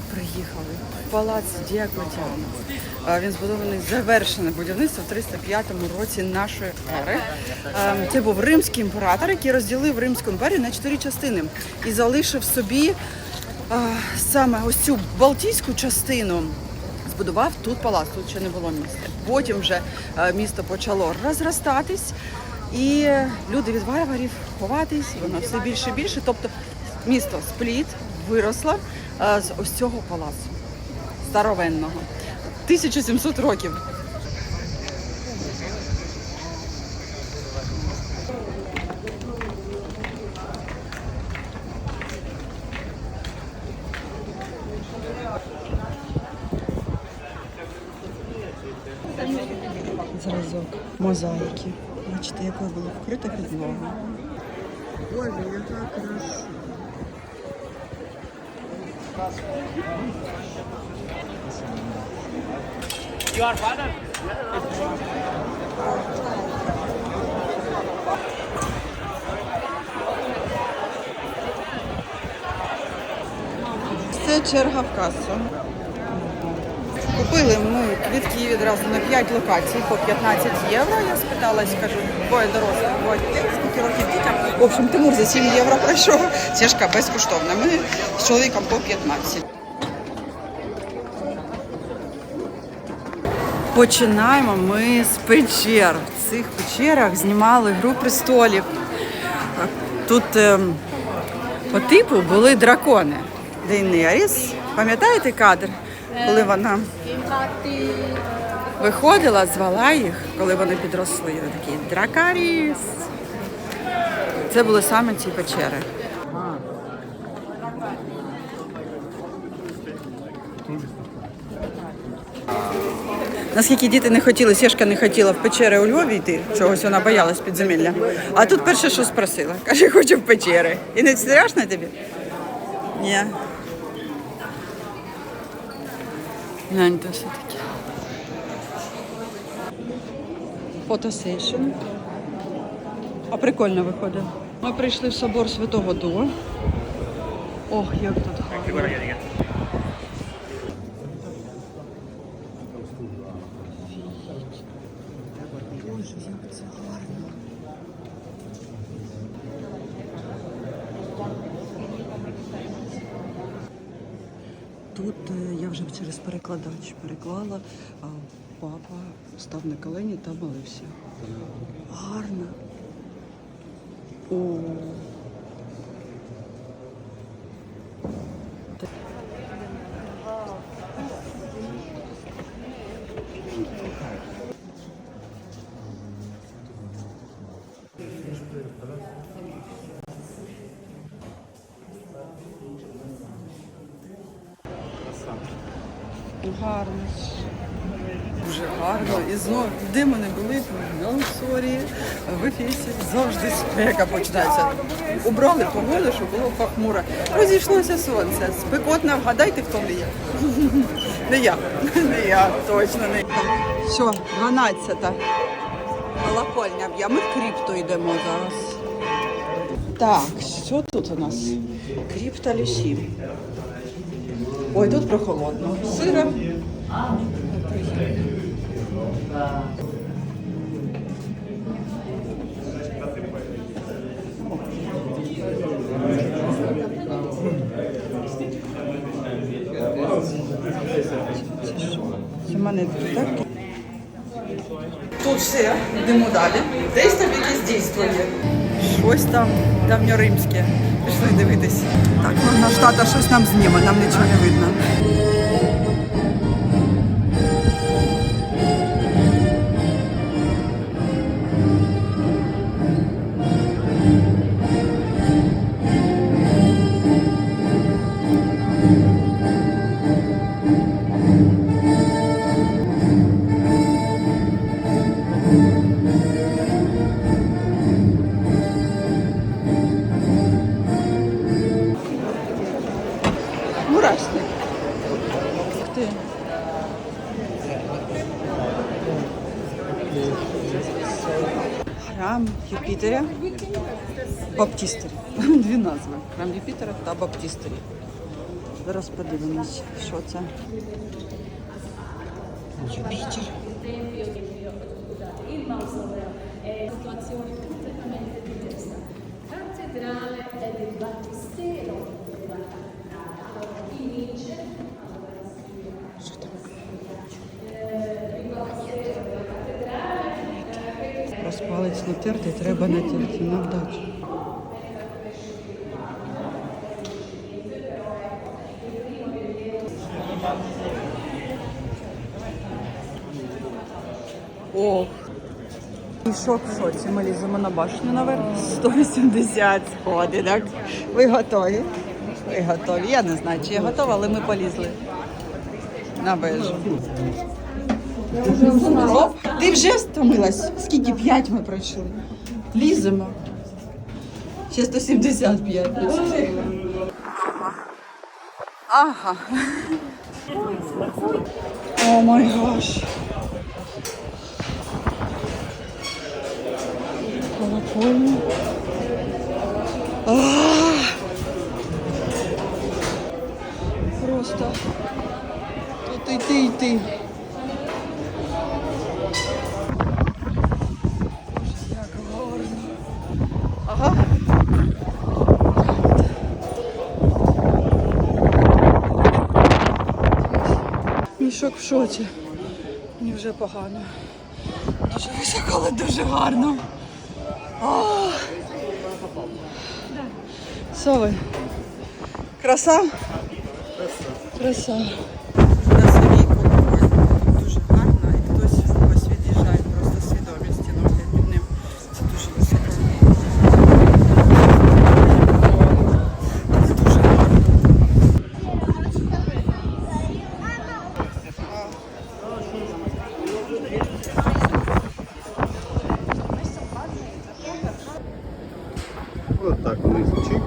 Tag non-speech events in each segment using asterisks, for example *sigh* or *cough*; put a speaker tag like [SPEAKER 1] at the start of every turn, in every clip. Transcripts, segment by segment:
[SPEAKER 1] Приїхали в палац Діаклетіана. Він збудований завершене будівництво в 305 році нашої ери. Це був римський імператор, який розділив Римську імперію на чотири частини і залишив собі саме ось цю балтійську частину. Збудував тут палац, тут ще не було міста. Потім вже місто почало розростатись, і люди від варварів ховатись, воно все більше і більше. Тобто місто Спліт виросло з ось цього палацу старовинного. 1700 років. Зразок мозаїки. Бачите, яка була вкрита підлога. Боже, яка краса. Це черга в касу. Купили ми квітки відразу на 5 локацій по 15 євро. Я спиталась, кажу, двоє дорослих, двоє дітей, скільки років дітям. В общем, Тимур за 7 євро пройшов. Сішка безкоштовна. Ми з чоловіком по 15. Починаємо ми з печер. В цих печерах знімали гру престолів. Тут ем, по типу були дракони. Дейнеріс. Пам'ятаєте кадр, коли вона виходила, звала їх, коли вони підросли. Вони такі дракаріс. Це були саме ці печери. Наскільки діти не хотіли, Сєшка не хотіла в печери у Львові йти, чогось вона боялась підземілля. А тут перше, що спросила, каже, хочу в печери. І не страшно тобі? Ні. Гляньте все таке. Фотосейшн. А прикольно виходить. Ми прийшли в собор Святого Духа. Ох, як тут гарно. Боже, як це гарно. Тут е, я вже через перекладач переклала, а папа став на колені та молився. Гарно. О. Гарно. Дуже гарно. І знову, де ми не були, в Лонсорі, в Ефесі, завжди спека починається. Убрали погоду, щоб було похмуро. Розійшлося сонце. Спекотно, вгадайте, хто мріє. *laughs* Не я. Не я, точно не я. Все, 12-та. Колокольня б'є. Ми в кріпту йдемо зараз. Так, що тут у нас? Кріпта Люсі. Ой, тут прохолодно. Сиро. Тут все, йдемо далі. Десь там якесь дійство є. Щось там давньоримське. Пішли дивитись. Так, ну, наш тата щось нам зніме, нам нічого не видно. Ти. Храм Юпітера. Баптістері. *laughs* Дві назви. Храм Юпітера та Баптістері. Зараз подивимось, що це. Юпітер.
[SPEAKER 2] situazione completamente diversa. Cattedrale del Battistero della cattedrale. Inizia
[SPEAKER 1] Що там? Палець натертий, треба натерти на вдачу. Ох. Мішок в шоці. Ми ліземо на башню наверх. 180 сходинок. Ви готові? Ви готові. Я не знаю, чи я готова, але ми полізли на вежу. Ти вже стомилась? Скільки? П'ять ми пройшли. Ліземо. Ще 175. Ага. О май гаш. Колокольня. Просто тут йти, йти. Мішок в шоці. Мені вже погано. Дуже високо, але дуже гарно. О! Сови. Краса? Краса? Краса. На самій колокольні. Дуже гарно, і хтось в когось від'їжджає просто свідомість ноги під ним. Це дуже високо. Це дуже гарно.
[SPEAKER 3] Вот так вниз. Чик.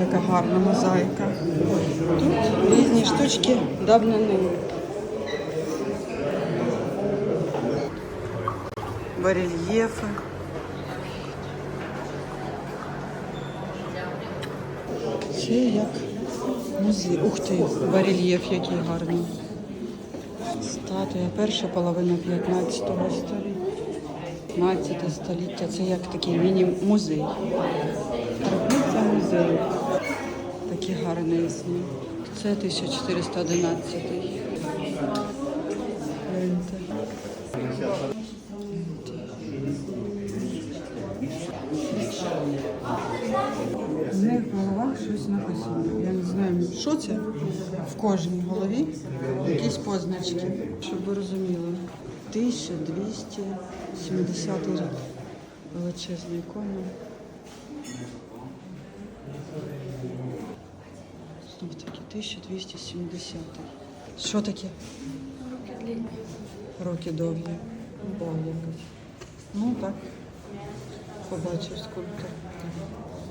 [SPEAKER 1] Яка гарна мозаїка. Тут різні штучки давнини. Барельєфи. Це як музей. Ух ти, барельєф який гарний. Статуя, перша половина 15 століття. 15 століття. Це як такий міні-музей. Музей. Такі гарнизні. Це 1411. Гляньте. В них в головах щось написано. Я не знаю, що це в кожній голові. Якісь позначки, щоб ви розуміли. 1270 рік. Величезна ікона. Знов таки 1270. Що таке? Руки довгі. Бог. Ну так. Побачив скульптор.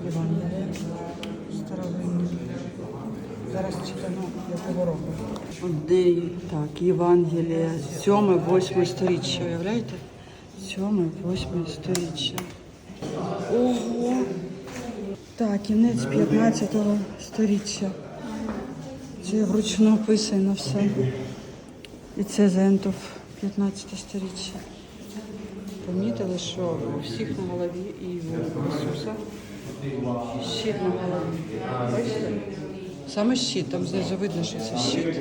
[SPEAKER 1] Євангелія. Старовинні. Зараз читаємо якого року. Одне, так, Євангелія, 7-8 сторіччя, уявляєте? 7-8 сторіччя. Ого! Так, кінець 15 сторіччя. Це вручну писано все. І це Зентов 15 сторіччя. Помітили, що у всіх на голові і у Ісуса щит на голові. Бачите? Саме щит, там знизу видно, що це щит.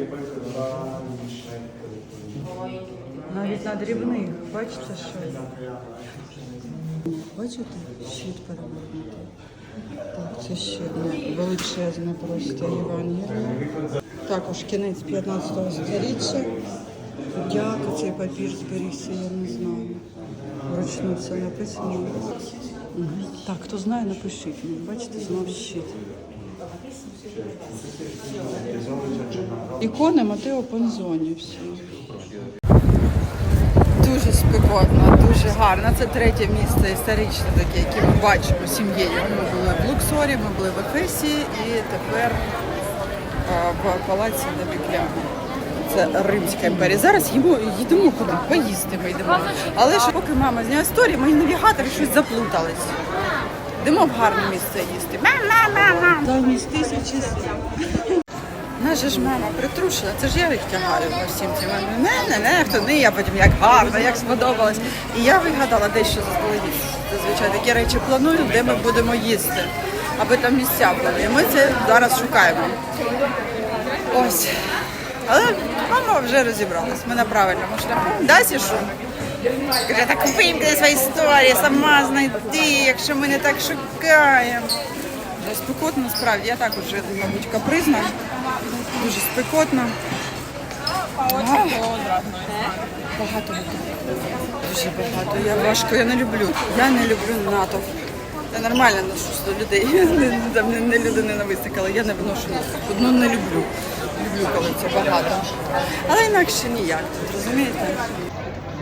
[SPEAKER 1] Навіть на дрібних, бачите, що? Бачите? Щит перевернутий. Це ще одне величезне просто Євангеліє. Також кінець 15 століття. Дяка, цей папір зберігся, я не знаю. Вручну це написано. Мгм. Так, хто знає, напишіть мені. Бачите, знов щит. Ікони Матео Панзоні всі. Дуже спекотно, дуже гарно. Це третє місце історичне таке, яке ми бачимо сім'єю. Ми були в Луксорі, ми були в Ефесі і тепер в палаці Добікляна. Це Римська імперія. Зараз їмо, їдемо куди? Поїсти ми йдемо. Але ж поки мама зняла історію, мої навігатори щось заплутались. Йдемо в гарне місце їсти. Ма-ма-ма-ма. Замість тисячі слів. Наша ж мама притрушена, це ж я їх тягаю по всім цим. Не, не, не, хто не, а потім як гарно, як сподобалось. І я вигадала дещо заздалегідь. Зазвичай такі речі планую, де ми будемо їсти, аби там місця були. І ми це зараз шукаємо. Ось. Але мама вже розібралась. Ми на правильному шляху. Да, Сішу? Каже, так купимо свої історії, сама знайди, якщо ми не так шукаємо. Вже спекотно, справді. Я також вже, мабуть, капризна. Дуже спекотно. Багато людей. Дуже багато. Я важко, я не люблю. Я не люблю натовп. Я нормально ношусь до людей. *laughs* Не, не, не люди ненависник, але я не виношу натовп. Ну не люблю. Люблю, коли це багато. Але інакше ніяк. Розумієте?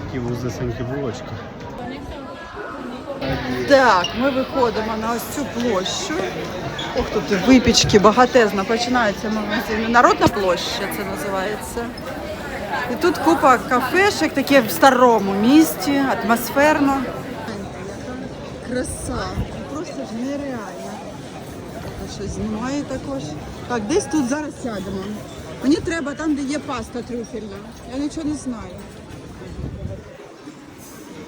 [SPEAKER 3] Такі вузесенькі булочки.
[SPEAKER 1] Так, ми виходимо на ось цю площу. Ох, тут випічки багатезно починаються магазини. Народна площа це називається. І тут купа кафешек, таке в старому місті, атмосферно. Краса, просто ж нереально. Щось знімаю також. Так, десь тут зараз сядемо. Мені треба там, де є паста трюфельна. Я нічого не знаю.